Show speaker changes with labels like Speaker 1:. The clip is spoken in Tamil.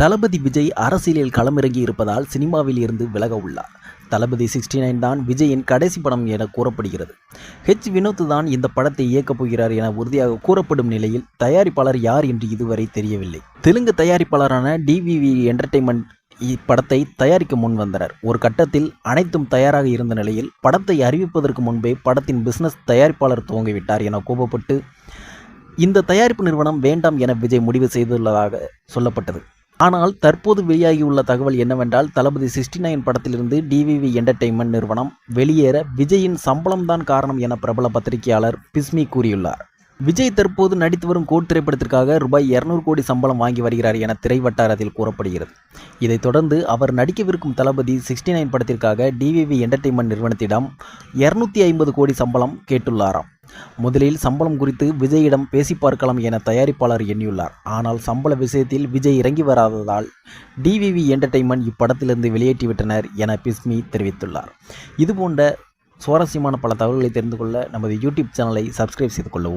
Speaker 1: தளபதி விஜய் அரசியலில் களமிறங்கி இருப்பதால் சினிமாவில் இருந்து விலக உள்ளார். தளபதி சிக்ஸ்டி நைன் தான் விஜயின் கடைசி படம் என கூறப்படுகிறது. ஹெச் வினோத் தான் இந்த படத்தை இயக்கப் போகிறார் என உறுதியாக கூறப்படும் நிலையில் தயாரிப்பாளர் யார் என்று இதுவரை தெரியவில்லை. தெலுங்கு தயாரிப்பாளரான டிவிவி என்டர்டெயின்மெண்ட் இப்படத்தை தயாரிக்க முன் வந்தனர். ஒரு கட்டத்தில் அனைத்தும் தயாராக இருந்த நிலையில் படத்தை அறிவிப்பதற்கு முன்பே படத்தின் பிசினஸ் தயாரிப்பாளர் துவங்கிவிட்டார் என கோபப்பட்டு இந்த தயாரிப்பு நிறுவனம் வேண்டாம் என விஜய் முடிவு செய்துள்ளதாக சொல்லப்பட்டது. ஆனால் தற்போது வெளியாகியுள்ள தகவல் என்னவென்றால் தளபதி சிக்ஸ்டி நைன் படத்திலிருந்து டிவிவி என்டர்டெயின்மெண்ட் நிறுவனம் வெளியேற விஜயின் சம்பளம்தான் காரணம் என பிரபல பத்திரிகையாளர் பிஸ்மி கூறியுள்ளார். விஜய் தற்போது நடித்து வரும் கோட் திரைப்படத்திற்காக ரூபாய் இருநூறு கோடி சம்பளம் வாங்கி வருகிறார் என திரை வட்டாரத்தில் கூறப்படுகிறது. இதைத் தொடர்ந்து அவர் நடிக்கவிருக்கும் தளபதி சிக்ஸ்டி நைன் படத்திற்காக டிவிவி என்டர்டெயின்மெண்ட் நிறுவனத்திடம் இருநூத்தி ஐம்பது கோடி சம்பளம் கேட்டுள்ளாராம். முதலில் சம்பளம் குறித்து விஜயிடம் பேசி பார்க்கலாம் என தயாரிப்பாளர் எண்ணியுள்ளார். ஆனால் சம்பள விஷயத்தில் விஜய் இறங்கி வராததால் டிவிவி என்டர்டெயின்மெண்ட் இப்படத்திலிருந்து வெளியேற்றிவிட்டனர் என பிஸ்மி தெரிவித்துள்ளார். இதுபோன்ற சுவாரஸ்யமான பல தகவல்களை தெரிந்து கொள்ள நமது யூடியூப் சேனலை சப்ஸ்கிரைப் செய்து கொள்ளவும்.